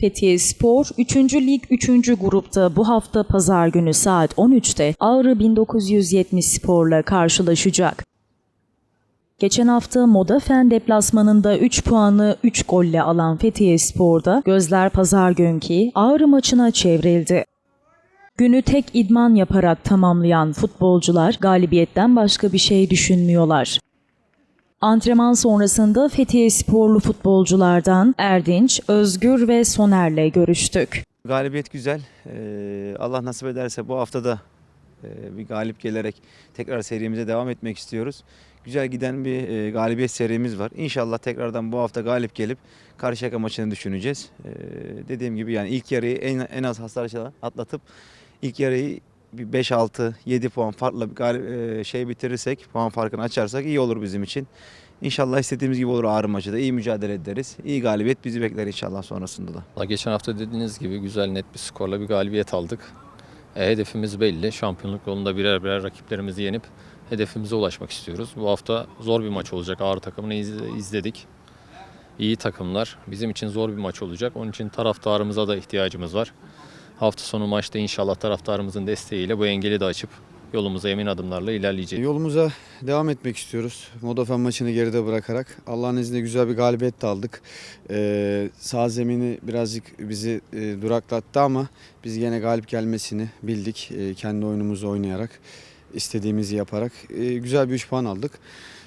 Fethiye Spor 3. Lig 3. grupta bu hafta pazar günü saat 13'te Ağrı 1970 Spor'la karşılaşacak. Geçen hafta Moda Fen deplasmanında 3 puanı 3 golle alan Fethiye Spor'da gözler pazar günkü Ağrı maçına çevrildi. Günü tek idman yaparak tamamlayan futbolcular galibiyetten başka bir şey düşünmüyorlar. Antrenman sonrasında Fethiye sporlu futbolculardan Erdinç, Özgür ve Soner'le görüştük. Galibiyet güzel. Ee, Allah nasip ederse bu hafta da e, bir galip gelerek tekrar serimize devam etmek istiyoruz. Güzel giden bir e, galibiyet serimiz var. İnşallah tekrardan bu hafta galip gelip Karşıyaka maçını düşüneceğiz. Ee, dediğim gibi yani ilk yarıyı en, en az hasarla atlatıp ilk yarıyı bir 5-6 7 puan farkla bir e, şey bitirirsek, puan farkını açarsak iyi olur bizim için. İnşallah istediğimiz gibi olur Ağrı maçı da. İyi mücadele ederiz. İyi galibiyet bizi bekler inşallah sonrasında da. Geçen hafta dediğiniz gibi güzel net bir skorla bir galibiyet aldık. E, hedefimiz belli. Şampiyonluk yolunda birer birer rakiplerimizi yenip hedefimize ulaşmak istiyoruz. Bu hafta zor bir maç olacak. Ağrı takımını iz- izledik. İyi takımlar. Bizim için zor bir maç olacak. Onun için taraftarımıza da ihtiyacımız var. Hafta sonu maçta inşallah taraftarımızın desteğiyle bu engeli de açıp yolumuza emin adımlarla ilerleyeceğiz. Yolumuza devam etmek istiyoruz. Modafen maçını geride bırakarak. Allah'ın izniyle güzel bir galibiyet de aldık. Ee, sağ zemini birazcık bizi e, duraklattı ama biz yine galip gelmesini bildik. E, kendi oyunumuzu oynayarak, istediğimizi yaparak. E, güzel bir 3 puan aldık.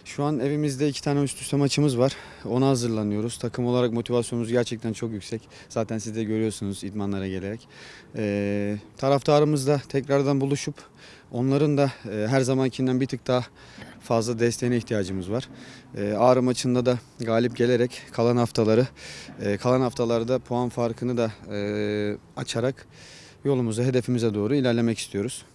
Şu an evimizde iki tane üst üste maçımız var. Ona hazırlanıyoruz. Takım olarak motivasyonumuz gerçekten çok yüksek. Zaten siz de görüyorsunuz idmanlara gelerek. Ee, taraftarımızla tekrardan buluşup onların da e, her zamankinden bir tık daha fazla desteğine ihtiyacımız var. Ee, Ağrı maçında da galip gelerek kalan haftaları, e, kalan haftalarda puan farkını da e, açarak yolumuza, hedefimize doğru ilerlemek istiyoruz.